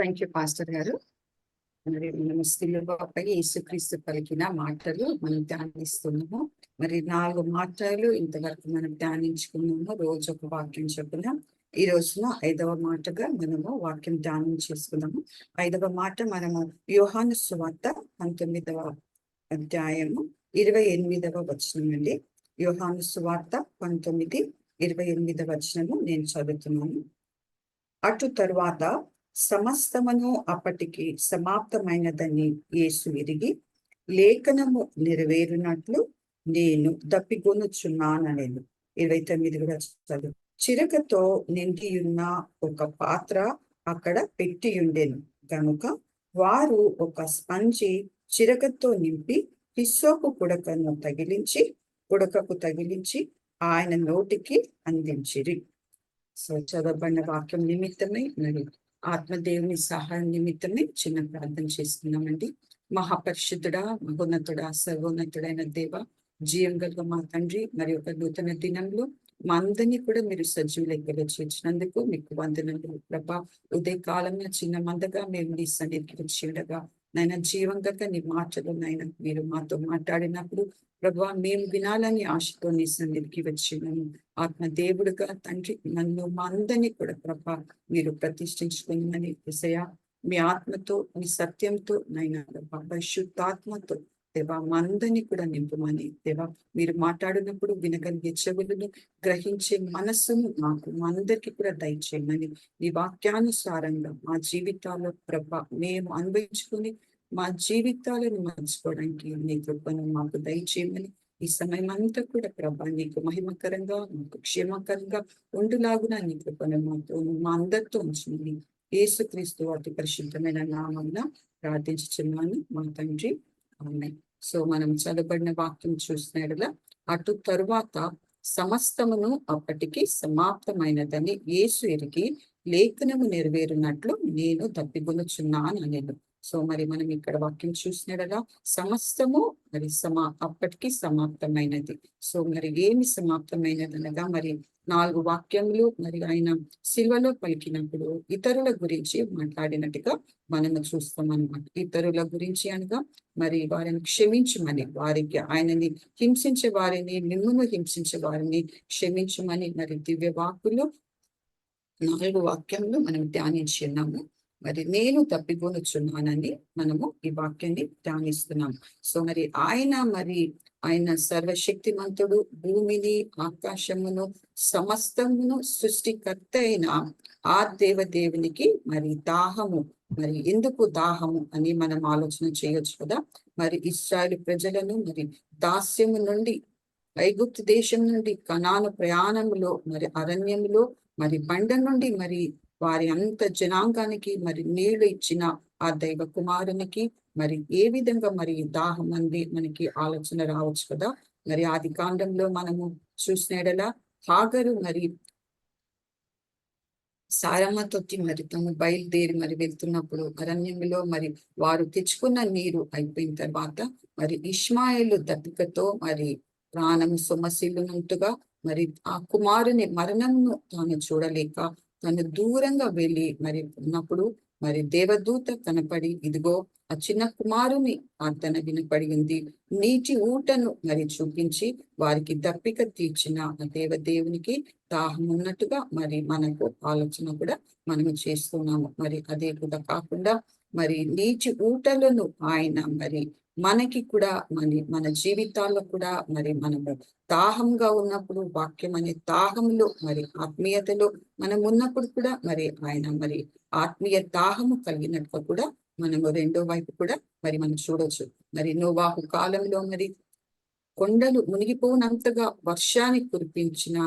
Thank you pastor గారు. మరి మనం సిలువపై యేసుక్రీస్తు పలికిన మాటలు మనం ధ్యానిస్తున్నాము. మరి నాలుగు మాటలు ఇంతవరకు మనం ధ్యానించుకున్నాము. రోజు ఒక వాక్యం చొప్పున. ఈ రోజున ఐదవ మాటగా మనము వాక్యం ధ్యానం చేసుకున్నాము. ఐదవ మాట మనము వ్యూహాను సువార్త పంతొమ్మిదవ అధ్యాయము ఇరవై ఎనిమిదవ వచనం అండి. వ్యూహాను సువార్త పంతొమ్మిది ఇరవై ఎనిమిదవ వచనము నేను చదువుతున్నాను. అటు తరువాత సమస్తమును అప్పటికి సమాప్తమైనదని యేసు విరిగి లేఖనము నెరవేరునట్లు నేను దప్పిగొనుచున్నాననేను ఇరవై తొమ్మిది కూడా చదువు. చిరకతో నిండియున్న ఒక పాత్ర అక్కడ పెట్టియుండెను. కనుక గనుక వారు ఒక స్పంజి చిరకతో నింపి పిస్సోపు పుడకను తగిలించి పుడకకు తగిలించి ఆయన నోటికి అందించిరి. సో చదవబడిన వాక్యం నిమిత్తమై మరి ఆత్మదేవుని సహాయం నిమిత్తమే చిన్న ప్రార్థన చేస్తున్నామండి. మహాపరిశుద్ధుడా మహోన్నతుడా సర్వోన్నతుడైన దేవ జీవం గల మా తండ్రి మరి ఒక నూతన దినంలో మా అందరినీ కూడా మీరు సజీవ లెక్కలో చేర్చినందుకు మీకు వందనలు. ప్రభా ఉదయ కాలంలో చిన్న మందగా మేము నీ సన్నిధికి వచ్చి ఉండగా నాయన జీవంగా నీ మాటలు నాయన మీరు మాతో మాట్లాడినప్పుడు ప్రభా మేము వినాలని ఆశతో నీ సన్నిధికి వచ్చినాము. ఆత్మ దేవుడుగా తండ్రి నన్ను మా అందరినీ కూడా ప్రభా మీరు ప్రతిష్ఠించుకుని విషయ మీ ఆత్మతో మీ సత్యంతో నైనా ప్రభా పరిశుద్ధాత్మతో దేవా మా అందరినీ కూడా నింపమని. దేవా మీరు మాట్లాడినప్పుడు వినగలిగే చెవులను గ్రహించే మనస్సును మాకు మా అందరికీ కూడా దయచేయమని. ఈ వాక్యానుసారంగా మా జీవితాల్లో ప్రభ మేము అనుభవించుకొని మా జీవితాలను మార్చుకోవడానికి నీ కృపను మాకు దయచేయమని. ఈ సమయం అంతా కూడా ప్రభా నీకు మహిమకరంగా మాకు క్షేమకరంగా ఉండులాగున నీ కృపను మాతో మా అందరితో ఉంచమని. యేసుక్రీస్తు అతి పరిశుద్ధమైన నామన్న ప్రార్థించుచున్నాను. మా తండ్రి ఉన్నాయి. సో మనం చదవబడిన వాక్యం చూసినట్లా అటు తరువాత సమస్తమును అప్పటికి సమాప్తమైనదని యేసు ఎరిగి లేఖనము నెరవేరినట్లు నేను తప్పిగొనుచున్నాను అనేది. సో మరి మనం ఇక్కడ వాక్యం చూసినట్లా సమస్తము మరి సమా అప్పటికి సమాప్తమైనది. సో మరి ఏమి సమాప్తమైనది అనగా మరి నాలుగు వాక్యములు మరి ఆయన శిల్వలో పలికినప్పుడు ఇతరుల గురించి మాట్లాడినట్టుగా మనము చూస్తాం అనమాట ఇతరుల గురించి అనగా మరి వారిని క్షమించమని వారికి ఆయనని హింసించే వారిని మిమ్మల్ని హింసించే వారిని క్షమించమని మరి దివ్య వాక్కులు నాలుగు వాక్యంలో మనం ధ్యానించి ఉన్నాము. మరి నేను తప్పిపోనుచున్నానని మనము ఈ వాక్యాన్ని ధ్యానిస్తున్నాం. సో మరి ఆయన మరి ఆయన సర్వశక్తిమంతుడు భూమిని ఆకాశమును సమస్తమును సృష్టికర్త అయిన ఆ దేవదేవునికి మరి దాహము మరి ఎందుకు దాహము అని మనం ఆలోచన చేయొచ్చు కదా. మరి ఇస్రాయల్ ప్రజలను మరి దాస్యము నుండి ఐగుప్తు దేశం నుండి కణాను ప్రయాణములో మరి అరణ్యములో మరి బండ నుండి మరి వారి అంత జనాంగానికి మరి నీళ్ళు ఇచ్చిన ఆ దైవ కుమారునికి మరి ఏ విధంగా మరి దాహం అంది మనకి ఆలోచన రావచ్చు కదా? మరి ఆది కాండంలో మనము చూసినడలా హాగరు మరి సారమ్మ తొట్టి మరి తను బయలుదేరి మరి వెళ్తున్నప్పుడు అరణ్యంలో మరి వారు తెచ్చుకున్న నీరు అయిపోయిన తర్వాత మరి ఇష్మాయిలు దప్పికతో మరి ప్రాణం సొమశీలునంటుగా మరి ఆ కుమారుని మరణంను తాను చూడలేక తను దూరంగా వెళ్ళి మరి ఉన్నప్పుడు మరి దేవదూత కనపడి ఇదిగో ఆ చిన్న కుమారుని ప్రార్థన వినపడింది నీటి ఊటను మరి చూపించి వారికి దప్పిక తీర్చిన ఆ దేవదేవునికి దాహం ఉన్నట్టుగా మరి మనకు ఆలోచన కూడా మనము చేస్తున్నాము. మరి అదే కూడా కాకుండా మరి నీటి ఊటలను ఆయన మరి మనకి కూడా మరి మన జీవితాల్లో కూడా మరి మనము దాహంగా ఉన్నప్పుడు వాక్యం అనే దాహంలో మరి ఆత్మీయతలో మనం ఉన్నప్పుడు కూడా మరి ఆయన మరి ఆత్మీయ దాహము కలిగినట్టుగా కూడా మనము రెండో వైపు కూడా మరి మనం చూడొచ్చు. మరి నోవాహు కాలంలో మరి కొండలు మునిగిపోనంతగా వర్షాన్ని కురిపించిన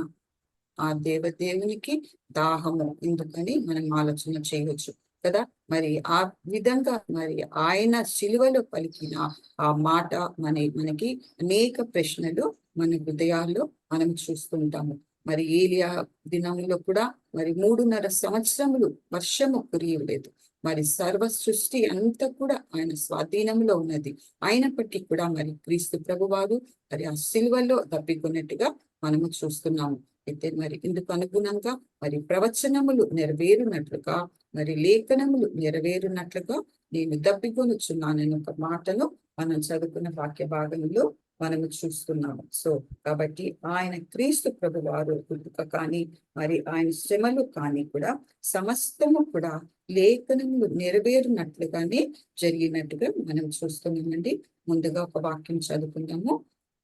ఆ దేవదేవునికి దాహము ఎందుకని మనం ఆలోచన చేయవచ్చు. కదా? మరి ఆ విధంగా మరి ఆయన శిలువలో పలికిన ఆ మాట మన మనకి అనేక ప్రశ్నలు మన హృదయాల్లో మనం చూస్తుంటాము మరి ఏలియా దినంలో కూడా మరి మూడున్నర సంవత్సరములు వర్షము కురియలేదు. మరి సర్వ సృష్టి అంతా కూడా ఆయన స్వాధీనంలో ఉన్నది. అయినప్పటికీ కూడా మరి క్రీస్తు ప్రభువారు మరి ఆ సిల్వలో తప్పికున్నట్టుగా మనము చూస్తున్నాము. అయితే మరి ఇందుకు అనుగుణంగా మరి ప్రవచనములు నెరవేరునట్లుగా మరి లేఖనములు నెరవేరునట్లుగా నేను దప్పికొనుచున్నానని ఒక మాటను మనం చదువుకున్న వాక్య భాగంలో మనము చూస్తున్నాము. సో కాబట్టి ఆయన క్రీస్తు ప్రభు వారు పుట్టుక కానీ మరి ఆయన శ్రమలు కానీ కూడా సమస్తము కూడా లేఖనములు నెరవేరునట్లుగానే జరిగినట్టుగా మనం చూస్తున్నామండి. ముందుగా ఒక వాక్యం చదువుకుందాము.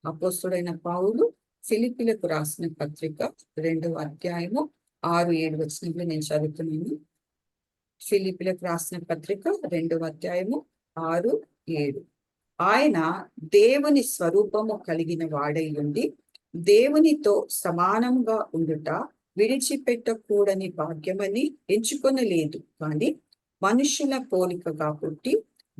అపోస్తుడైన పావులు ఫిలిపిలకు రాసిన పత్రిక రెండవ అధ్యాయము ఆరు ఏడు వచ్చినట్లు నేను చదువుతున్నాను. ఫిలిపిలకు రాసిన పత్రిక రెండవ అధ్యాయము ఆరు ఏడు. ఆయన దేవుని స్వరూపము కలిగిన వాడై ఉండి దేవునితో సమానంగా ఉండుట విడిచిపెట్టకూడని భాగ్యమని ఎంచుకొనలేదు కానీ మనుషుల పోలికగా పుట్టి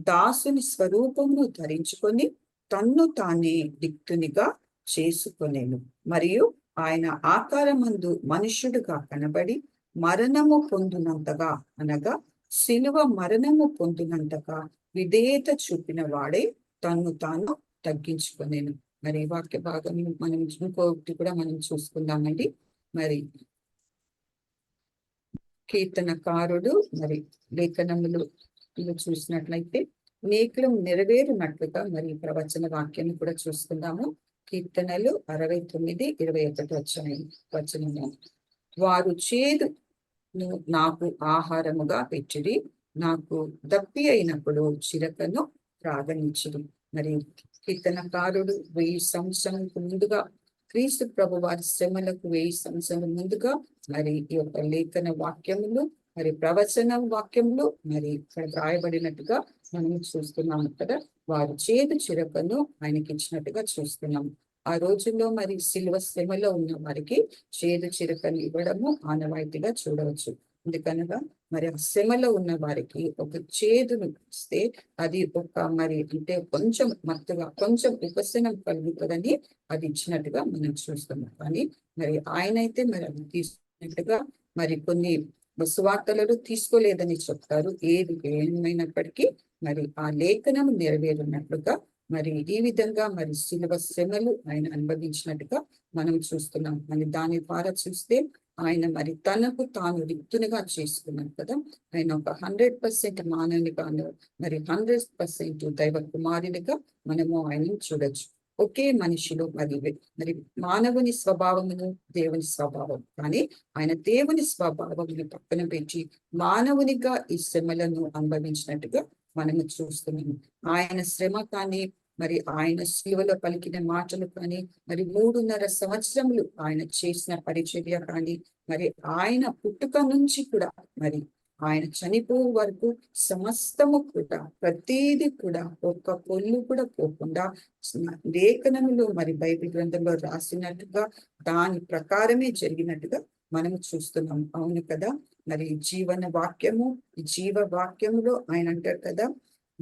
దాసుని స్వరూపమును ధరించుకొని తన్ను తానే దిక్తునిగా చేసుకునేను. మరియు ఆయన ఆకారమందు మనుష్యుడుగా కనబడి మరణము పొందినంతగా అనగా శిలువ మరణము పొందినంతగా విధేయత చూపిన వాడే తన్ను తాను తగ్గించుకునేను. మరి వాక్య భాగం మనం ఇంకొకటి కూడా మనం చూసుకుందామండి. మరి కీర్తనకారుడు మరి లేఖనములు చూసినట్లయితే నేకులం నెరవేరునట్లుగా మరి ప్రవచన వాక్యాన్ని కూడా చూసుకుందాము. కీర్తనలు అరవై తొమ్మిది ఇరవై ఒకటి వచ్చాయి. వచ్చిన వారు చేదు నాకు ఆహారముగా పెట్టిరి. నాకు దప్పి అయినప్పుడు చిరకను ప్రాగనించుడు మరి కీర్తనకారుడు వెయ్యి సంవత్సరం ముందుగా క్రీస్తు ప్రభు వారి శ్రమలకు వెయ్యి సంవత్సరం ముందుగా మరి ఈ యొక్క లేఖన వాక్యములు మరి ప్రవచన వాక్యములు మరి ఇక్కడ రాయబడినట్టుగా మనం చూస్తున్నాము కదా. వారు చేదు చిరకను ఆయనకి ఇచ్చినట్టుగా చూస్తున్నాం ఆ రోజుల్లో మరి శిల్వ శ్రమలో ఉన్న వారికి చేదు చిరకను ఇవ్వడము ఆనవాయితీగా చూడవచ్చు. ఎందుకనగా మరి ఆ శ్రమలో ఉన్న వారికి ఒక చేదును ఇస్తే అది ఒక మరి అంటే కొంచెం మత్తుగా కొంచెం ఉపశనం కలుగుతుందని అది ఇచ్చినట్టుగా మనం చూస్తున్నాం కానీ మరి ఆయన అయితే మరి అది తీసుకున్నట్టుగా మరి కొన్ని సువార్తలను తీసుకోలేదని చెప్తారు. ఏది ఏమైనప్పటికీ మరి ఆ లేఖనం నెరవేరున్నట్లుగా మరి ఈ విధంగా మరి శిలువ శ్రమలు ఆయన అనుభవించినట్టుగా మనం చూస్తున్నాం. మరి దాని ద్వారా చూస్తే ఆయన మరి తనకు తాను రిక్తునిగా చేసుకున్నాడు కదా. ఆయన ఒక హండ్రెడ్ పర్సెంట్ మానవునిగాను మరి హండ్రెడ్ పర్సెంట్ దైవ కుమారునిగా మనము ఆయనను చూడొచ్చు. ఒకే మనిషిలో మరి మరి మానవుని స్వభావమును దేవుని స్వభావం. కానీ ఆయన దేవుని స్వభావమును పక్కన పెట్టి మానవునిగా ఈ శ్రమలను అనుభవించినట్టుగా మనము చూస్తున్నాము. ఆయన శ్రమ కానీ మరి ఆయన శిలువలో పలికిన మాటలు కానీ మరి మూడున్నర సంవత్సరములు ఆయన చేసిన పరిచర్య కానీ మరి ఆయన పుట్టుక నుంచి కూడా మరి ఆయన చనిపో వరకు సమస్తము కూడా ప్రతిదీ కూడా ఒక్క పొల్లు కూడా పోకుండా లేఖనములు మరి బైబిల్ గ్రంథంలో రాసినట్టుగా దాని ప్రకారమే జరిగినట్టుగా మనము చూస్తున్నాం అవును కదా? మరి జీవన వాక్యము జీవ వాక్యములో ఆయన అంటారు కదా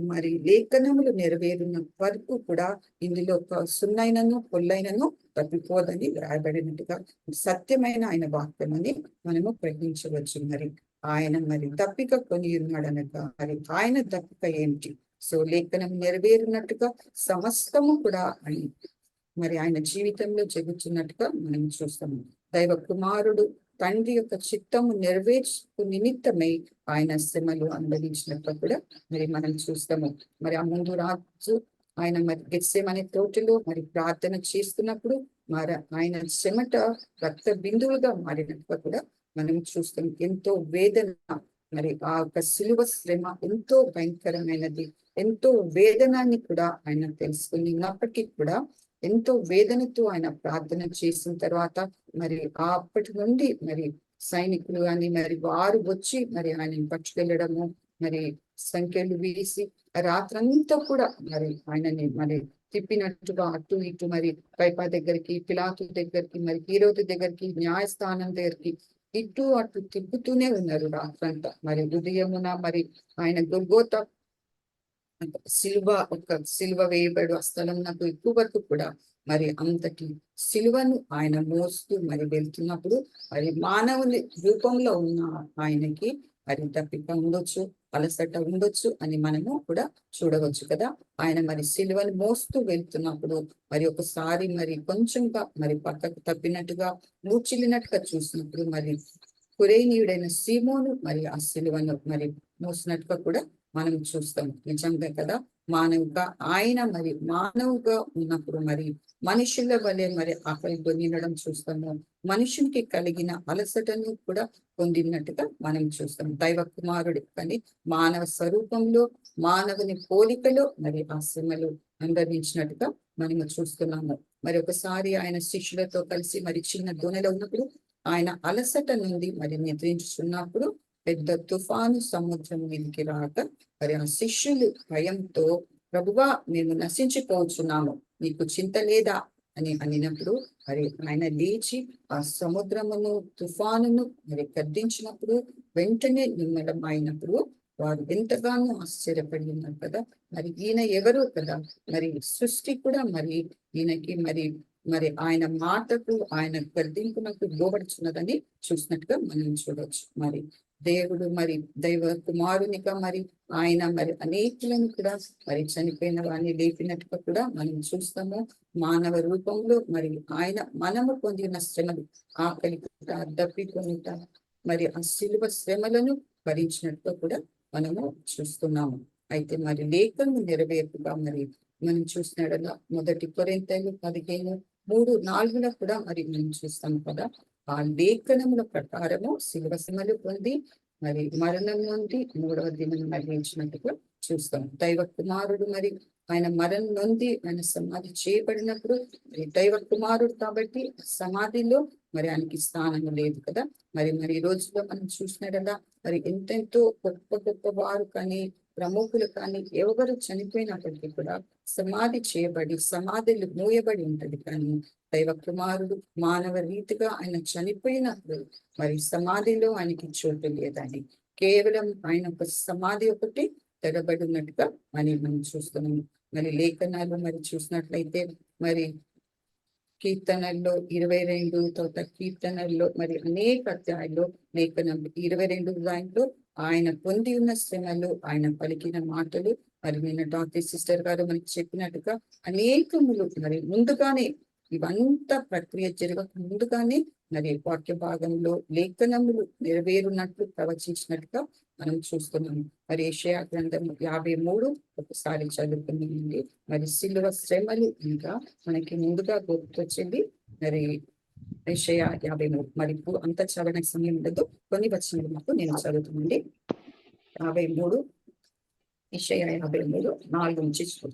మరి లేఖనములు నెరవేరిన వరకు కూడా ఇందులో సున్నైనను పొల్లైనను తప్పిపోదని వ్రాయబడినట్టుగా సత్యమైన ఆయన వాక్యం అని మనము గ్రహించవచ్చు మరి. ఆయన మరి తప్పిక కొని ఉన్నాడనగా మరి ఆయన తప్పిక ఏంటి? సో లేఖనం నెరవేరినట్టుగా సమస్తము కూడా మరి ఆయన జీవితంలో జరుగుతున్నట్టుగా మనం చూస్తాము. దైవ కుమారుడు తండ్రి యొక్క చిత్తము నెరవేర్చు నిమిత్తమై ఆయన శ్రమలు అనుభవించినప్పుడు కూడా మరి మనం చూస్తాము. మరి ఆ ముందు రాజు ఆయన మరి గెస్సేమనే తోటలో మరి ప్రార్థన చేస్తున్నప్పుడు మరి ఆయన చెమట రక్త బిందువులుగా మారినట్టుగా కూడా మనం చూస్తాం ఎంతో వేదన. మరి ఆ యొక్క సులువ శ్రమ ఎంతో భయంకరమైనది. ఎంతో వేదనాన్ని కూడా ఆయన తెలుసుకుని ఉన్నప్పటికీ కూడా ఎంతో వేదనతో ఆయన ప్రార్థన చేసిన తర్వాత మరి అప్పటి నుండి మరి సైనికులు కానీ మరి వారు వచ్చి మరి ఆయన పట్టుకెళ్ళడము మరి సంఖ్యలు వేసి రాత్రంతా కూడా మరి ఆయనని మరి తిప్పినట్టుగా అటు ఇటు మరి పైపా దగ్గరికి పిలాతు దగ్గరికి మరి హీరోతి దగ్గరికి న్యాయస్థానం దగ్గరికి ఇటు అటు తిప్పుతూనే ఉన్నారు రాత్రంతా. మరి ఉదయమున మరి ఆయన దుర్గోత సిలువ ఒక సిలువ వేయబడు ఆ స్థలం నాకు ఎక్కువ వరకు కూడా మరి అంతటి సిలువను ఆయన మోస్తూ మరి వెళ్తున్నప్పుడు మరి మానవుని రూపంలో ఉన్న ఆయనకి మరి తప్పిక ఉండొచ్చు అలసట ఉండొచ్చు అని మనము కూడా చూడవచ్చు కదా. ఆయన మరి సిలువను మోస్తూ వెళ్తున్నప్పుడు మరి ఒకసారి మరి కొంచెంగా మరి పక్కకు తప్పినట్టుగా మూర్చిల్లినట్టుగా చూసినప్పుడు మరి కురేనీయుడైన సీమోను మరి ఆ సిలువను మరి మోసినట్టుగా కూడా మనం చూస్తాం. నిజంగా కదా? మానవుగా ఆయన మరి మానవుగా ఉన్నప్పుడు మరి మనుషుల వలె మరి ఆకలి పొందినడం చూస్తాము. మనుషునికి కలిగిన అలసటను కూడా పొందినట్టుగా మనం చూస్తాం. దైవ కుమారుడు కానీ మానవ స్వరూపంలో మానవుని పోలికలో మరి ఆ శ్రమలు అనుభవించినట్టుగా మనము చూస్తున్నాము. మరి ఒకసారి ఆయన శిష్యులతో కలిసి మరి చిన్న దోణిలో ఉన్నప్పుడు ఆయన అలసట నుండి మరి నిద్రించుచున్నప్పుడు పెద్ద తుఫాను సముద్రం మీదకి రాక మరి ఆ శిష్యులు భయంతో ప్రభువా మేము నశించిపోతున్నాము. నీకు చింత లేదా? అని అనినప్పుడు మరి ఆయన లేచి ఆ సముద్రమును తుఫానును మరి గద్దించినప్పుడు వెంటనే నిమ్మడం అయినప్పుడు వారు ఎంతగానో ఆశ్చర్యపడి ఉన్నారు కదా. మరి ఈయన ఎవరు కదా? మరి సృష్టి కూడా మరి ఈయనకి మరి మరి ఆయన మాటకు ఆయన గర్దింపునకు లోబడుచున్నదని చూసినట్టుగా మనం చూడవచ్చు మరి దేవుడు మరి దైవ కుమారునిగా మరి ఆయన మరి అనేకులను కూడా మరి చనిపోయిన వారిని లేపినట్టుగా కూడా మనం చూస్తాము. మానవ రూపంలో మరి ఆయన మనము పొందిన శ్రమలు ఆకలి దప్పికొనిట మరి ఆ శిలువ శ్రమలను భరించినట్టుగా కూడా మనము చూస్తున్నాము. అయితే మరి లేఖను నెరవేర్పుగా మరి మనం చూసినడలా మొదటి కొరింతలు పదిహేను మూడు నాలుగులో కూడా మరి మనం చూస్తాం కదా ఆ లేఖనముల ప్రకారము శిలువ శ్రమలు పొంది మరి మరణం నుండి మూడవ దినం మరణించినట్టుగా చూస్తాం. దైవ కుమారుడు మరి ఆయన మరణం నొంది ఆయన సమాధి చేయబడినప్పుడు మరి దైవ కుమారుడు కాబట్టి సమాధిలో మరి ఆయనకి స్థానం లేదు కదా. మరి మరి ఈ రోజుల్లో మనం చూసిన కదా మరి ఎంతెంతో గొప్ప గొప్ప వారు కానీ ప్రముఖులు కానీ ఎవరు చనిపోయినప్పటికీ కూడా సమాధి చేయబడి సమాధులు మూయబడి ఉంటది. కానీ దైవ కుమారుడు మానవ రీతిగా ఆయన చనిపోయినప్పుడు మరి సమాధిలో ఆయనకి చోటు లేదని కేవలం ఆయన ఒక సమాధి ఒకటి తెరబడినట్టుగా అని మనం చూస్తున్నాము మరి లేఖనాలు మరి చూసినట్లయితే మరి కీర్తనల్లో ఇరవై రెండు తర్వాత కీర్తనల్లో మరి అనేక అధ్యాయుల్లో లేఖనం ఇరవై రెండు దాంట్లో ఆయన పొంది ఉన్న శ్రమలు ఆయన పలికిన మాటలు మరి నిన్న డాక్టర్ సిస్టర్ గారు మనకి చెప్పినట్టుగా అనేకములు మరి ముందుగానే ఇవంతా ప్రక్రియ జరగక ముందుగానే మరి వాక్య భాగంలో లేఖనములు నెరవేరున్నట్లు ప్రవచించినట్టుగా మనం చూస్తున్నాము మరి ఏషయా గ్రంథం యాభై మూడు ఒకసారి చదువుకున్నామండి. మరి సిలువ శ్రమలు ఇంకా మనకి ముందుగా గుర్తొచ్చింది. మరి ఏషయా యాభై మూడు. మరి అంత చదవడానికి సమయం ఉండదు. కొన్ని వచ్చినది మాకు నేను చదువుతానండి. యాభై మూడు ఏషయా యాభై మూడు నాలుగు నుంచి చూద్దాం.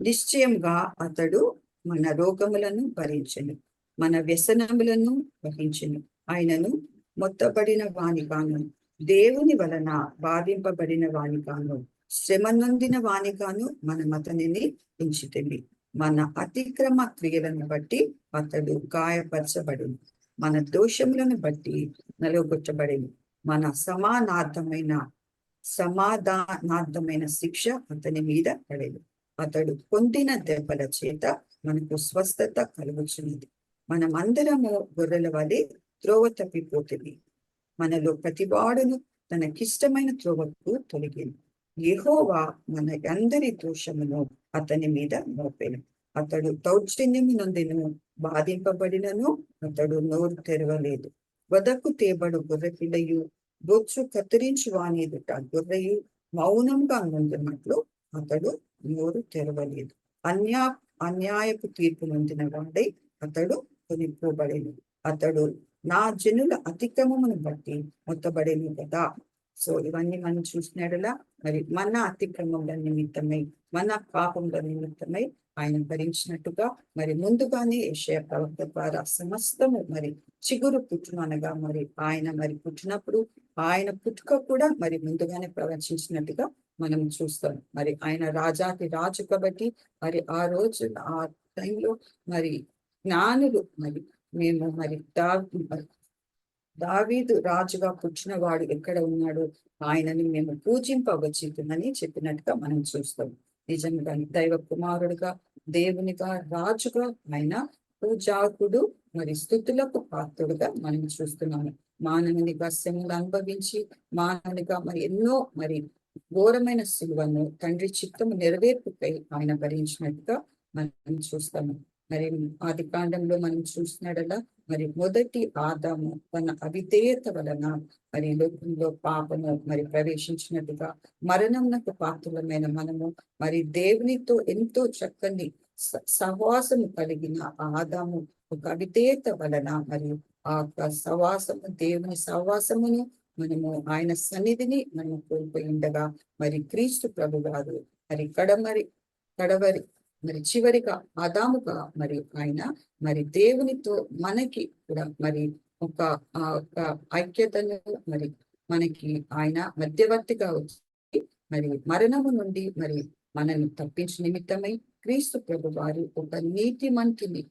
నిశ్చయంగా అతడు మన రోగములను భరించను మన వ్యసనములను వహించను. ఆయనను మొత్తబడిన వానిగాను దేవుని వలన బాధింపబడిన వానిగాను శ్రమ నొందిన వానిగాను మన అతనిని ఎంచితివి మన అతిక్రమ క్రియలను బట్టి అతడు గాయపరచబడింది. మన దోషములను బట్టి నలుగొట్టబడిను మన సమానార్థమైన సమాధానార్థమైన శిక్ష అతని మీద పడేది. అతడు పొందిన దెబ్బల చేత మనకు స్వస్థత కలుగుచున్నది. అందరము గొర్రెల వలె త్రోవ తప్పిపోతుంది మనలో ప్రతివాడును తనకిష్టమైన త్రోవకు తొలగింది. యహోవా మన అందరి దోషమును అతని మీద మోపెను. అతడు దౌర్జన్యము నొందిను బాధింపబడినను అతడు నోరు తెరవలేదు. వదకు తేబడు గొర్రెపిల్లయు బొచ్చు కత్తిరించు వానేదుట గొర్రెయు మౌనంగా నొందినట్లు అతడు నోరు తెరవలేదు. అన్యా అన్యాయపు తీర్పు నొందిన వాడై అతడు కొనిపోబడేను. అతడు నా జనుల అతిక్రమమును బట్టి మొత్తబడేను కదా. సో ఇవన్నీ మనం చూసినడలా మరి మన అతిక్రమముల నిమిత్తమై మన పాపముల నిమిత్తమై ఆయన భరించినట్టుగా మరి ముందుగానే ఏషయ ప్రవక్త ద్వారా సమస్తము మరి చిగురు పుట్టును అనగా మరి ఆయన మరి పుట్టినప్పుడు ఆయన పుట్టుక కూడా మరి ముందుగానే ప్రవచించినట్టుగా మనం చూస్తాం. మరి ఆయన రాజాకి రాజు కాబట్టి మరి ఆ రోజు ఆ టైంలో మరి జ్ఞానులు మరి మేము మరి దా దావీదు రాజుగా పుట్టినవాడు ఎక్కడ ఉన్నాడు? ఆయనని మేము పూజింపవచ్చుతుందని చెప్పినట్టుగా మనం చూస్తాం. నిజంగా దైవ కుమారుడుగా దేవునిగా రాజుగా ఆయన పూజాకుడు మరి స్థుతులకు పాత్రుడుగా మనం చూస్తున్నాము. మానవుని వశ్యములు అనుభవించి మానవునిగా మరి ఎన్నో మరి ఘోరమైన సిలువను తండ్రి చిత్తము నెరవేర్పుకై ఆయన భరించినట్టుగా మనం చూస్తాము. మరి ఆది కాండంలో మనం చూసినడలా మరి మొదటి ఆదాము తన అవిధేయత వలన మరి లోకంలో పాపము మరి ప్రవేశించినట్టుగా మరణంకు పాత్రలమైన మనము మరి దేవునితో ఎంతో చక్కని సహవాసము కలిగిన ఆదాము ఒక అవిధేయత వలన మరి ఆ యొక్క సహవాసము దేవుని సహవాసమును మనము ఆయన సన్నిధిని మనము కోల్పోయి ఉండగా మరి క్రీస్తు ప్రభు గారు మరి కడమరి కడవరి మరి చివరిగా ఆదాముగా మరి ఆయన మరి దేవునితో మనకి కూడా మరి ఒక ఆ ఐక్యతను మరి మనకి ఆయన మధ్యవర్తిగా వచ్చి మరి మరణము నుండి మరి మనల్ని తప్పించిన నిమిత్తమై క్రీస్తు ప్రభు వారు ఒక నీతి మంతుని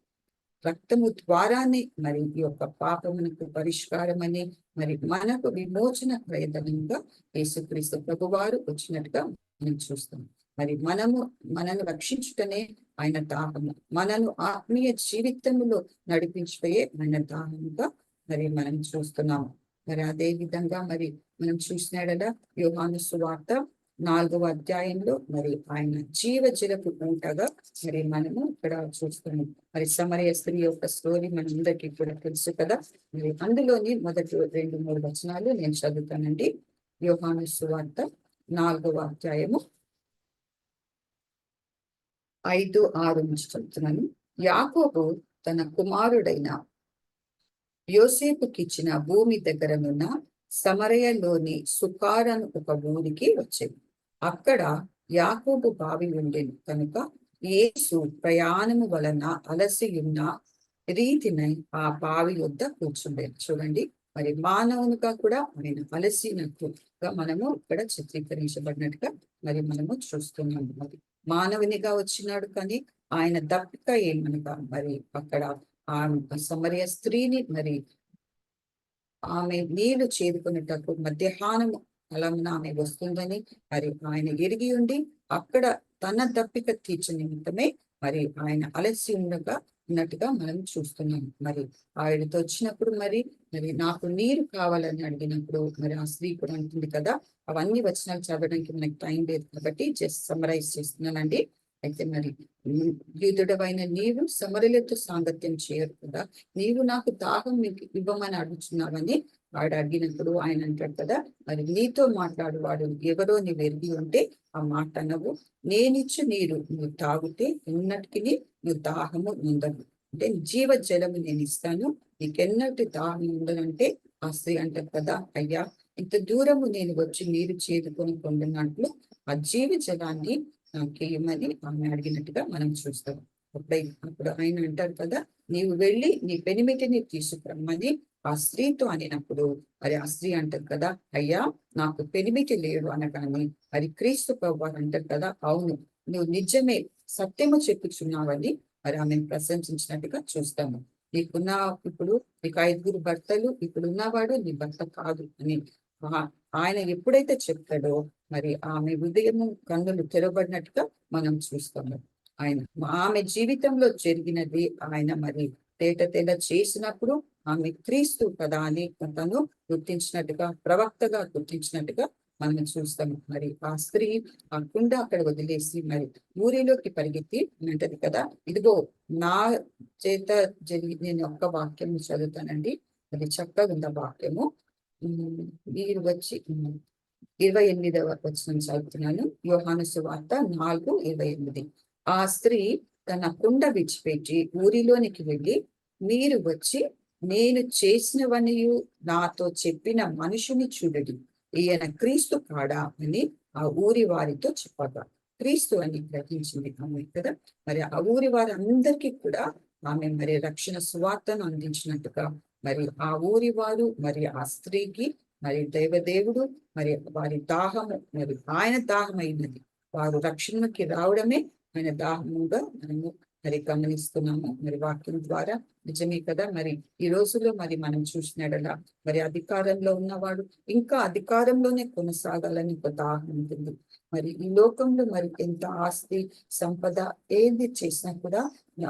రక్తము ద్వారానే మరి ఈ యొక్క పాపమునకు పరిష్కారమని మరి మనకు విమోచన ప్రయత్నంగా యేసుక్రీస్తు ప్రభు వారు వచ్చినట్టుగా మనం చూస్తాం మరి మనము మనను రక్షించుటనే ఆయన దాహము. మనను ఆత్మీయ జీవితంలో నడిపించిపోయే ఆయన దాహముగా మరి మనం చూస్తున్నాము. మరి అదే విధంగా మరి మనం చూసినాడలా యోహాను సువార్త నాలుగవ అధ్యాయంలో మరి ఆయన జీవ జలపు ఉంటగా మరి మనము ఇక్కడ చూస్తున్నాం మరి సమరయ స్త్రీ యొక్క స్టోరీ మనందరికీ కూడా తెలుసు కదా. మరి అందులోని మొదటి రెండు మూడు వచనాలు నేను చదువుతానండి. యోహాను సువార్త నాలుగవ అధ్యాయము ఐదు ఆరు నుంచి చెప్తున్నాను. యాకోబు తన కుమారుడైన యోసేపుకి ఇచ్చిన భూమి దగ్గరనున్న సమరయలోని సుకారన్ ఒక ఊరికి వచ్చేది అక్కడ యాకోబు బావి ఉండేను కనుక యేసు ప్రయాణము వలన అలసియున్న రీతిని ఆ బావి వద్ద కూర్చుండేది చూడండి మరి మానవునిగా కూడా ఆయన అలసినట్టుగా మనము ఇక్కడ చిత్రీకరించబడినట్టుగా మరి మనము చూస్తున్నాము. మరి మానవునిగా వచ్చినాడు కానీ ఆయన దప్పిక ఏమనగా? మరి అక్కడ ఆ సమరయ స్త్రీని మరి ఆమె నీళ్ళు చేరుకునేటప్పుడు మధ్యాహ్నం అలమున ఆమె వస్తుందని మరి ఆయన ఎరిగి ఉండి అక్కడ తన దప్పిక తీర్చ నిమిత్తమే మరి ఆయన అలసి అన్నట్టుగా ఉన్నట్టుగా మనం చూస్తున్నాం. మరి ఆయనతో వచ్చినప్పుడు మరి మరి నాకు నీరు కావాలని అడిగినప్పుడు మరి ఆ స్త్రీ కూడా అంటుంది కదా అవన్నీ వచనాలు చదవడానికి మనకి టైం లేదు కాబట్టి జస్ట్ సమరైజ్ చేస్తున్నానండి. అయితే మరి యూదుడవైన నీవు సమరలతో సాంగత్యం చేయరు కదా నీవు నాకు దాహం నీకు ఇవ్వమని అడుగుతున్నావని వాడు అడిగినప్పుడు ఆయన అంటాడు కదా మరి నీతో మాట్లాడువాడు ఎవరో నీవు ఎరిగి ఉంటే ఆ మాట అనవు. నేనిచ్చు నీరు నువ్వు తాగితే ఉన్నటికి నువ్వు దాహము ఉండదు. అంటే జీవ జలము నేను ఇస్తాను. నీకెన్నటి దాహం ఉండదంటే ఆ స్త్రీ అంటారు కదా అయ్యా. ఇంత దూరము నేను వచ్చి నీరు చేదుకొని పొందినట్లు ఆ జీవ జలాన్ని నాకేమని ఆమె అడిగినట్టుగా మనం చూస్తాం. అప్పుడై అప్పుడు ఆయన అంటారు కదా నీవు వెళ్ళి నీ పెనిమిటిని తీసుకురమ్మని ఆ స్త్రీతో అనినప్పుడు. మరి ఆ స్త్రీ అంటారు కదా అయ్యా నాకు పెనిమిటి లేడు అనగానే. మరి క్రీస్తు ప్రభు అంటారు కదా అవును నువ్వు నిజమే సత్యము చెప్పుచున్నావని మరి ఆమెను ప్రశంసించినట్టుగా చూస్తాము. నీకున్న ఇప్పుడు నీకు ఐదుగురు భర్తలు ఇప్పుడు ఉన్నవాడు నీ భర్త కాదు అని ఆయన ఎప్పుడైతే చెప్తాడో మరి ఆమె హృదయము కన్నులు తెరవబడినట్టుగా మనం చూస్తాము. ఆయన ఆమె జీవితంలో జరిగినది ఆయన మరి తేట తేట చేసినప్పుడు ఆమె క్రీస్తు కదా అని తను గుర్తించినట్టుగా ప్రవక్తగా గుర్తించినట్టుగా మనం చూస్తాము మరి ఆ స్త్రీ ఆ కుండ అక్కడ వదిలేసి మరి ఊరిలోకి పరిగెత్తి ఉంటది కదా. ఇదిగో నా చేత జరిగి నేను ఒక్క వాక్యం చదువుతానండి. అది చక్కగా ఉంది వాక్యము. మీరు వచ్చి ఇరవై ఎనిమిదవ వచ్చిన చదువుతున్నాను. యోహాను సువార్త నాలుగు ఇరవై ఎనిమిది. ఆ స్త్రీ తన కుండ విడిచిపెట్టి ఊరిలోనికి వెళ్ళి మీరు వచ్చి నేను చేసినవనియు నాతో చెప్పిన మనుషుని చూడడి. ఈయన క్రీస్తు కాడా అని ఆ ఊరి వారితో చెప్పగా క్రీస్తు అని గ్రహించింది ఆమె కదా. మరి ఆ ఊరి వారందరికీ కూడా ఆమె మరి రక్షణ సువార్తను అందించినట్టుగా మరి ఆ ఊరి వారు మరి ఆ స్త్రీకి మరి దైవదేవుడు మరి వారి దాహము మరి ఆయన దాహమైనది. వారు రక్షణకి రావడమే ఆయన దాహముగా మనము మరి గమనిస్తున్నాము. మరి వాక్యం ద్వారా. నిజమే కదా? మరి ఈ రోజుల్లో మరి మనం చూసినడలా మరి అధికారంలో ఉన్నవాడు ఇంకా అధికారంలోనే కొనసాగాలని ఒక దాహం ఉంటుంది. మరి ఈ లోకంలో మరి ఎంత ఆస్తి సంపద ఏది చేసినా కూడా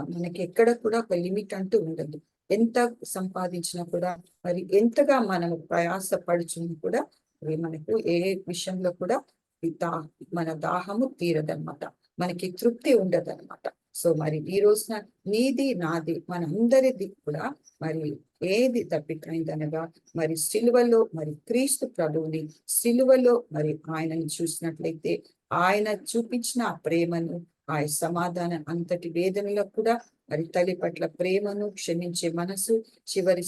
మనకి ఎక్కడ కూడా ఒక లిమిట్ అంటూ ఉండదు. ఎంత సంపాదించినా కూడా మరి ఎంతగా మనం ప్రయాస పడుచున్నా కూడా మరి మనకు ఏ విషయంలో కూడా ఈ దా మన దాహము తీరదన్నమాట. మనకి తృప్తి ఉండదన్నమాట. సో మరి ఈ రోజున నీది నాది మనందరిది కూడా మరి ఏది తప్పిపోయిందనగా మరి సిలువలో మరి క్రీస్తు ప్రభువుని సిలువలో మరి ఆయనను చూసినట్లయితే ఆయన చూపించిన ప్రేమను ఆ సమాధానం అంతటి వేదనలో కూడా మరి తల్లి పట్ల ప్రేమను క్షమించే మనసు చివరి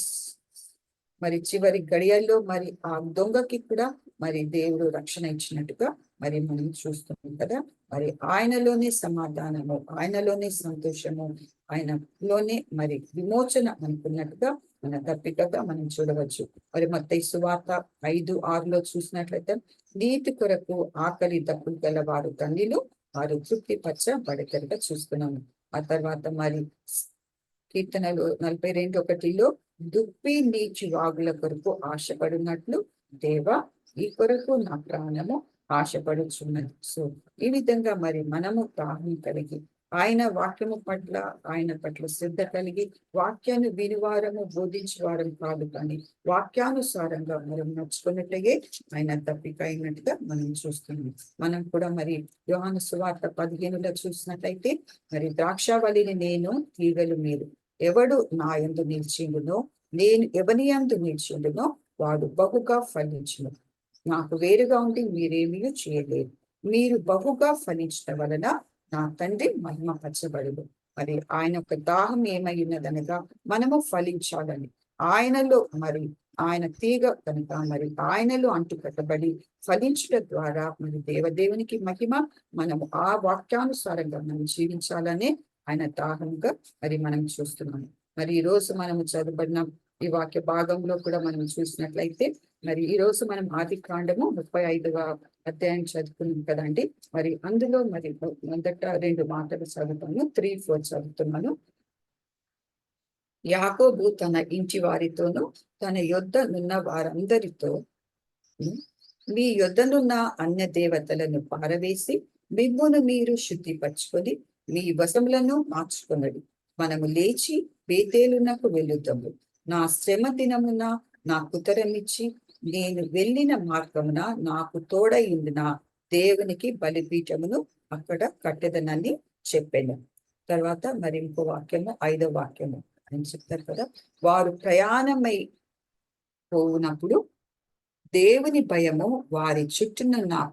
మరి చివరి గడియల్లో మరి ఆ దొంగకి కూడా మరి దేవుడు రక్షణ ఇచ్చినట్టుగా మరి మనం చూస్తున్నాం కదా మరి ఆయనలోనే సమాధానము ఆయనలోనే సంతోషము ఆయనలోనే మరి విమోచన అనుకున్నట్టుగా మన తప్పికగా మనం చూడవచ్చు. మరి మత్తయి సువార్త ఐదు ఆరులో చూసినట్లయితే నీతి కొరకు ఆకలి దప్పులు గల వారు తండ్రిలు వారు తృప్తి పరచబడతారుగా చూస్తున్నాము. ఆ తర్వాత మరి కీర్తనలు నలభై రెండు ఒకటిలో దుప్పి నీచి వాగుల కొరకు ఆశపడినట్లు దేవ ఈ కొరకు నా ప్రాణము ఆశపడుచున్నది. సో ఈ విధంగా మరి మనము దాహం కలిగి ఆయన వాక్యము పట్ల ఆయన పట్ల శ్రద్ధ కలిగి వాక్యాన్ని వినివారము బోధించేవారం కాదు కానీ వాక్యానుసారంగా మనం నడుచుకున్నట్టుగే ఆయన తప్పిక అయినట్టుగా మనం చూస్తున్నాం. మనం కూడా మరి యోహాను సువార్త పదిహేనులో చూసినట్లయితే మరి ద్రాక్షావళిని నేను తీగలు మీరు ఎవడు నా ఎందు నిలిచిండునో నేను ఎవని ఎందు నిలిచిండునో వాడు బహుగా ఫలించును. నాకు వేరుగా ఉండి మీరేమీ చేయలేరు మీరు బహుగా ఫలించడం వలన నా తండ్రి మహిమపరచబడును. మరి ఆయన యొక్క దాహం ఏమై ఉన్నదనగా మనము ఫలించాలని. ఆయనలో మరి ఆయన తీగ కనుక మరి ఆయనలో అంటు కట్టబడి ఫలించడం ద్వారా మరి దేవదేవునికి మహిమ మనము ఆ వాక్యానుసారంగా మనం జీవించాలనే ఆయన దాహంగా మరి మనం చూస్తున్నాము. మరి ఈ రోజు మనము చదవబడిన. ఈ వాక్య భాగంలో కూడా మనం చూసినట్లయితే మరి ఈ రోజు మనం ఆది కాండము ముప్పై ఐదవ అధ్యాయం చదువుకున్నాం కదండి మరి అందులో మరి మొదట రెండు మాటలు చదువుతాను. త్రీ ఫోర్ చదువుతున్నాను. యాకోబు తన ఇంటి వారితోనూ తన యొద్దనున్న వారందరితో మీ యొద్దనున్న అన్య దేవతలను పారవేసి మిమ్మును మీరు శుద్ధిపరచుకొని మీ వశములను మార్చుకున్నది మనము లేచి బేతేలునకు వెళ్ళుతాము నా శ్రమ దినమున నా కుతరమిచ్చి నేను వెళ్ళిన మార్గమున నాకు తోడయిందిన దేవునికి బలిపీఠమును అక్కడ కట్టెదనని చెప్పాను. తర్వాత మరి ఇంకో వాక్యము ఐదో వాక్యము అని చెప్తారు కదా. వారు ప్రయాణమై పోవునప్పుడు దేవుని భయము వారి చుట్టూనున్న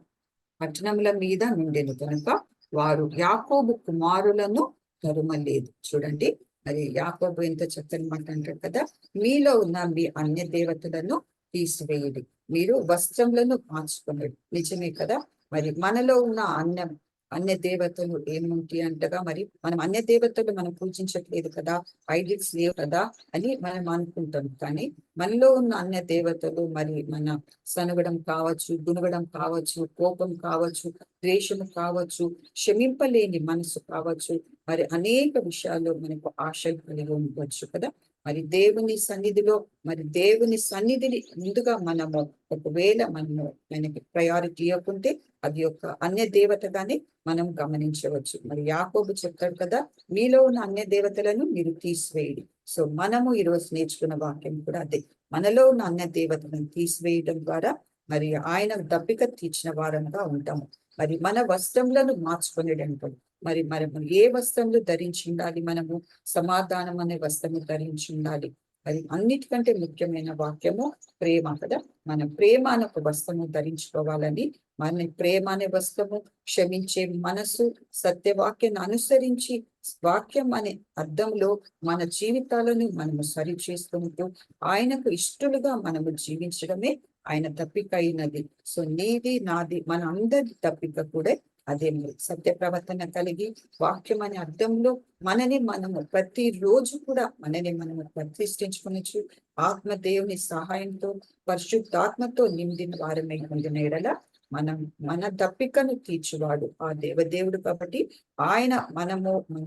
పట్టణముల మీద నుండెను కనుక వారు యాకోబు కుమారులను తరుమలేదు. చూడండి మరి యాకోబు ఎంత చక్కని మాట అంటారు కదా. మీలో ఉన్న మీ అన్య దేవతలను తీసివేయడి. మీరు వస్త్రములను మార్చుకున్నాడు నిజమే కదా? మరి మనలో ఉన్న అన్నం అన్య దేవతలు ఏముంటి అంటగా మరి మనం అన్య దేవతలు మనం పూజించట్లేదు కదా? ఐడిల్స్ లేవు కదా? అని మనం అనుకుంటాం. కానీ మనలో ఉన్న అన్య దేవతలు మరి మన సనగడం కావచ్చు గుణగడం కావచ్చు కోపం కావచ్చు ద్వేషము కావచ్చు క్షమింపలేని మనసు కావచ్చు మరి అనేక విషయాల్లో మనకు ఆశలు కలిగి ఉండవచ్చు కదా? మరి దేవుని సన్నిధిలో మరి దేవుని సన్నిధిని ముందుగా మనము ఒకవేళ మనము ఆయనకి ప్రయారిటీ ఇవ్వకుంటే అది యొక్క అన్య దేవతగానే మనం గమనించవచ్చు. మరి యాకోబు చెప్తాడు కదా మీలో ఉన్న అన్య దేవతలను మీరు తీసివేయడం. సో మనము ఈరోజు నేర్చుకున్న వాక్యం కూడా అదే. మనలో ఉన్న అన్య దేవతలను తీసివేయడం ద్వారా మరి ఆయన దప్పిక తీర్చిన వారంగా ఉంటాము. మరి మన వస్త్రములను మార్చుకునేటప్పుడు మరి మనము ఏ వస్త్రములు ధరించి ఉండాలి? మనము సమాధానం అనే వస్త్రము ధరించి ఉండాలి. మరి అన్నిటికంటే ముఖ్యమైన వాక్యము ప్రేమ కదా? మనం ప్రేమ అనే ఒక వస్త్రము ధరించుకోవాలని మన ప్రేమ అనే వస్త్రము క్షమించే మనసు సత్యవాక్యాన్ని అనుసరించి వాక్యం అనే అర్థంలో మన జీవితాలను మనము సరి చేసుకుంటూ ఆయనకు ఇష్టలుగా మనము జీవించడమే ఆయన తప్పిక అయినది. సో నీది నాది మన అందరి తప్పిక కూడా అదే సత్య ప్రవర్తన కలిగి వాక్యం అనే అర్థంలో మనని మనము ప్రతి రోజు కూడా మనని మనము ప్రతిష్ఠించుకునొచ్చు ఆత్మ దేవుని సహాయంతో పరిశుద్ధాత్మతో నిండిన వారమై పొందిన ఎడల మనం మన దప్పికను తీర్చువాడు ఆ దేవదేవుడు కాబట్టి ఆయన మనము మన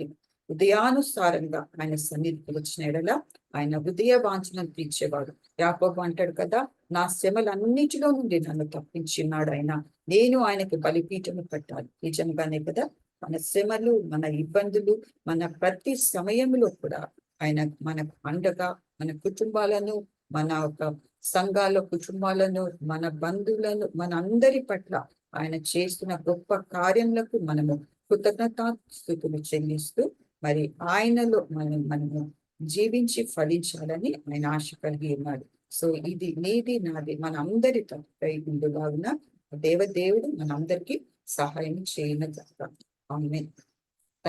ఉదయానుసారంగా ఆయన సన్నిధికి వచ్చిన ఎడల ఆయన ఉదయ వాంఛనం తీర్చేవాడు. యాకోబు అంటాడు కదా నా శ్రమలన్నిటిలో నుండి నన్ను తప్పించినాడు ఆయన నేను ఆయనకి బలిపీఠము పెట్టాలి నిజంగానే కదా? మన శ్రమలు మన ఇబ్బందులు మన ప్రతి సమయంలో కూడా ఆయన మన అండగా మన కుటుంబాలను మన ఒక సంఘాల కుటుంబాలను మన బంధువులను మన అందరి పట్ల ఆయన చేస్తున్న గొప్ప కార్యములకు మనము కృతజ్ఞతాస్థుతులు చెల్లిస్తూ మరి ఆయనలో మనం మనము జీవించి ఫలించాలని ఆయన ఆశ కలిగి ఉన్నాడు. సో ఇది నీది నాది మన అందరి తప్పై ఉండులాగున దేవదేవుడు మనందరికీ సహాయం చేయన ఆమె